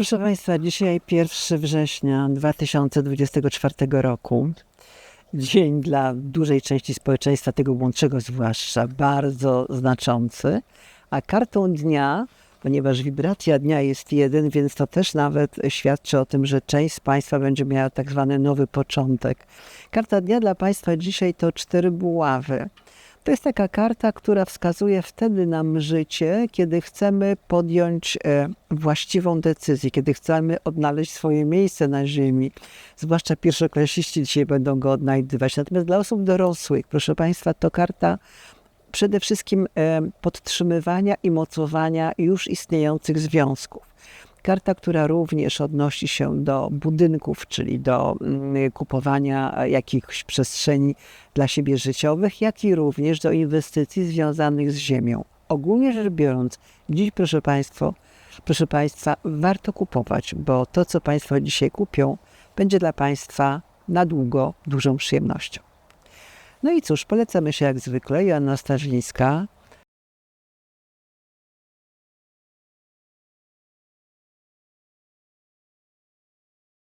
Proszę Państwa, dzisiaj 1 września 2024 roku. Dzień dla dużej części społeczeństwa, tego młodszego zwłaszcza, bardzo znaczący. A kartą dnia, ponieważ wibracja dnia jest jeden, więc to też nawet świadczy o tym, że część z Państwa będzie miała tak zwany nowy początek. Karta dnia dla Państwa dzisiaj to cztery buławy. To jest taka karta, która wskazuje wtedy nam życie, kiedy chcemy podjąć e, właściwą decyzję, kiedy chcemy odnaleźć swoje miejsce na ziemi. Zwłaszcza pierwszoklasiści dzisiaj będą go odnajdywać. Natomiast dla osób dorosłych, proszę Państwa, to karta przede wszystkim e, podtrzymywania i mocowania już istniejących związków. Karta, która również odnosi się do budynków, czyli do mm, kupowania jakichś przestrzeni dla siebie życiowych, jak i również do inwestycji związanych z ziemią. Ogólnie rzecz biorąc, dziś, proszę Państwa, proszę Państwa, warto kupować, bo to, co Państwo dzisiaj kupią, będzie dla Państwa na długo dużą przyjemnością. No i cóż, polecamy się jak zwykle. Joanna Starzyńska,